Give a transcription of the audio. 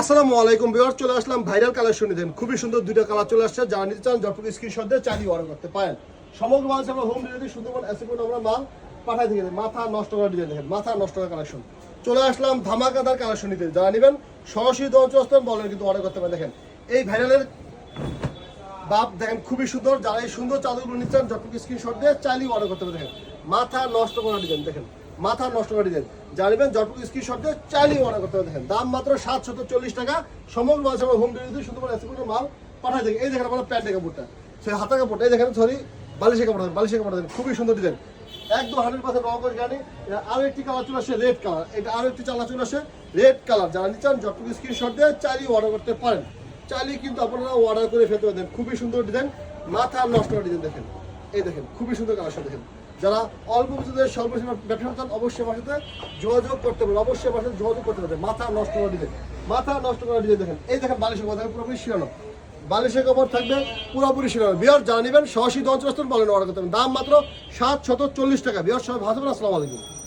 আসসালামু আলাইকুম বিয়ার চলে আসলাম ভাইরাল কালেকশন নিতেন খুবই সুন্দর দুইটা কালার চলে আসছে, যারা নিতে চান যতটুকু স্ক্রিনশট দিয়ে চালিয়ে অর্ডার করতে পারেন। সমগ্র মাল আমরা হোম ডেলিভারি সুন্দরবন এসে করে আমরা মাল পাঠাই থেকে। মাথা নষ্ট করা ডিজাইন দেখেন, মাথা নষ্ট করা কালেকশন চলে আসলাম ধামাকাদার কালেকশন নিতে। যারা নেবেন, সরাসরি দঞ্চস্তন বলেন কিন্তু অর্ডার করতে পারেন। দেখেন, এই ভাইরালের বাপ দেখেন খুবই সুন্দর। যারা এই সুন্দর চাদরগুলো নিচ্ছেন যতটুকু স্ক্রিনশট দিয়ে চালিয়ে অর্ডার করতে পারেন। দেখেন, মাথা নষ্ট করা ডিজাইন দেখেন। মাথা নষ্ট করা ডিজাইন জানবেন যতটুকু স্ক্রিনশট দিয়ে চালিয়ে অর্ডার করতে দেখেন, দাম মাত্র সাতশত চল্লিশ টাকা। সমগ্র আমরা হোম ডেলিভারি সুন্দর এসে মাল পাঠাই দেখেন। এই দেখেন আমার প্যান্টের কাপড়টা। সেই হাতের কাপড়টা, এই দেখেন সরি বালিশের কাপড় বালিশের কাপড় দেখেন, খুবই সুন্দর ডিজাইন একদম হান্ড্রেড পার্সেন্ট রঙ করে জানি আরও একটি কালার চলে আসে রেড কালার এটা আরও একটি চালা চলে আসে রেড কালার যারা নিচ্ছেন যতটুকু স্ক্রিনশট দিয়ে চালিয়ে অর্ডার করতে পারেন। চালিয়ে কিন্তু আপনারা অর্ডার করে ফেলতে পারেন খুবই সুন্দর ডিজাইন মাথা নষ্ট ডিজাইন দেখেন। এই দেখেন, খুবই সুন্দর কালার দেখেন। যারা অল্প পুঁজিতে সর্বসীমা ব্যবসা চান, অবশ্যই আমার সাথে যোগাযোগ করতে পারবেন। অবশ্যই আমার সাথে যোগাযোগ করতে পারবেন। মাথা নষ্ট করা ডিজাইন। মাথা নষ্ট করা ডিজাইন দেখেন। এই দেখেন, বালিশের কথা পুরোপুরি শিরানো বালিশের কাপড় থাকবে পুরোপুরি শিরানো বিয়ার জানিবেন সরাসরি দঞ্চস্তন বলেন অর্ডার করতে দাম মাত্র সাত শত চল্লিশ টাকা। বিয়ার সবাই ভাসবেন আসসালামু আলাইকুম।